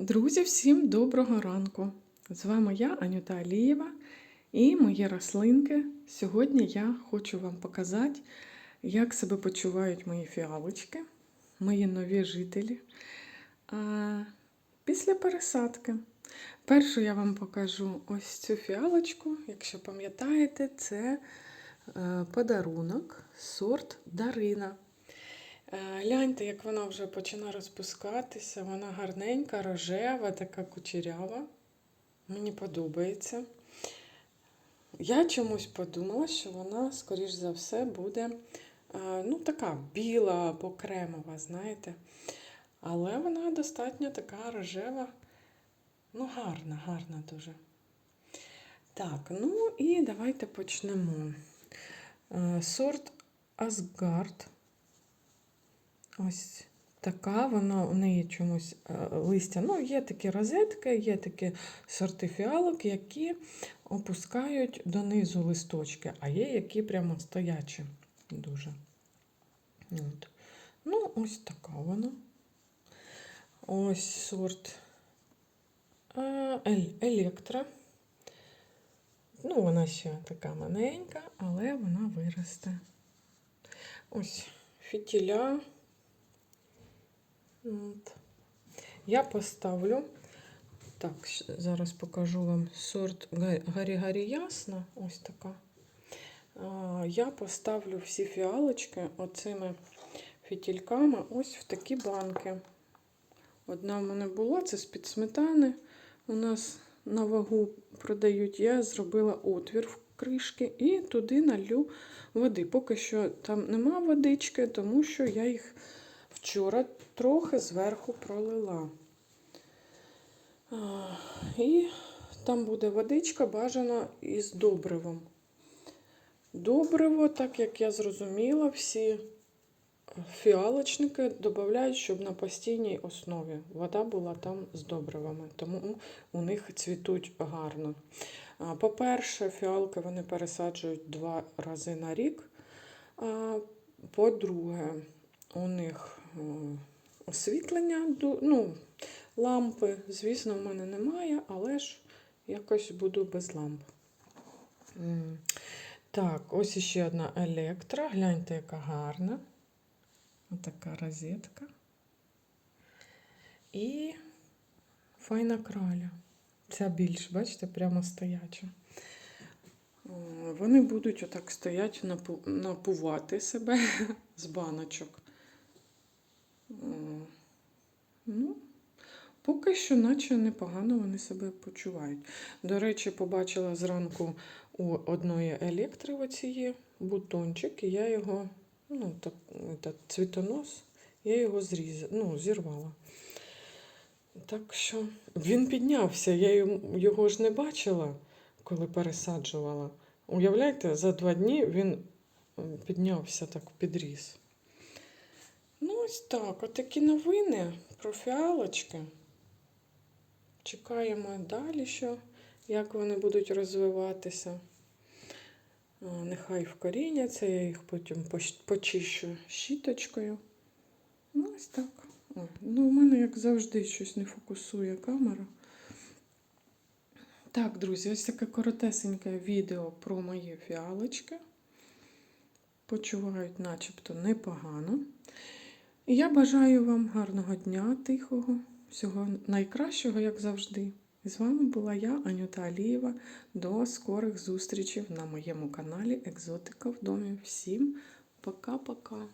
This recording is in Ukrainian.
Друзі, всім доброго ранку! З вами я, Анюта Алієва, і мої рослинки. Сьогодні я хочу вам показати, як себе почувають мої фіалочки, мої нові жителі після пересадки. Першу я вам покажу ось цю фіалочку. Якщо пам'ятаєте, це е, подарунок сорт Дарина. Е, Гляньте, як вона вже починає розпускатися. Вона гарненька, рожева, така кучерява. Мені подобається. Я чомусь подумала, що вона, скоріш за все, буде е, ну, така біла або кремова, знаєте. Але вона достатньо така рожева, ну, гарна, гарна дуже. Так, ну і давайте почнемо. Е, Сорт Асгард. Ось така, вона у неї чомусь е, листя. Ну, є такі розетки, є такі сорти фіалок, які опускають донизу листочки, а є які прямо стоячі дуже. От. Ну, ось така вона. Ось сорт е, Електра. Ну, вона ще така маленька, але вона виросте. Ось фітіля. От. Я поставлю. Так, зараз покажу вам сорт Гарі-Гарі Ясна. Ось така. Я поставлю всі фіалочки оцими фітільками ось в такі банки. Одна в мене була, це з-під сметани. У нас на вагу продають. Я зробила отвір в кришки і туди налью води. Поки що там нема водички, тому що я їх вчора трохи зверху пролила. І там буде водичка бажана із добривом. Добриво, так як я зрозуміла, всі фіалочники додають, щоб на постійній основі вода була там з добривами, тому у них цвітуть гарно. По-перше, фіалки вони пересаджують два рази на рік. По-друге, у них освітлення, ну, лампи, звісно, в мене немає, але ж якось буду без ламп. Так, ось іще одна електра. Гляньте, яка гарна. Отака розетка. І файна краля. Ця більш, бачите, прямо стояча. Вони будуть отак стоять, напу- напувати себе з баночок. О, Ну, поки що, наче непогано вони себе почувають. До речі, побачила зранку у одної електри бутончик, і я його, ну, так, так, цвітонос, я його зріз, ну, зірвала. Так що він піднявся, я його ж не бачила, коли пересаджувала. Уявляєте, за два дні він піднявся так підріс. Ну, ось так, отакі новини про фіалочки. Чекаємо далі, що, як вони будуть розвиватися. Нехай вкоріняться, я їх потім почищу щіточкою. Ну, ось так. Ой, ну, у мене, як завжди, щось не фокусує камера. Так, друзі, ось таке коротесеньке відео про мої фіалочки. Почувають начебто непогано. Я бажаю вам гарного дня, тихого, всього найкращого, як завжди. З вами була я, Анюта Алієва. До скорих зустрічей на моєму каналі Екзотика в домі. Всім пока-пока!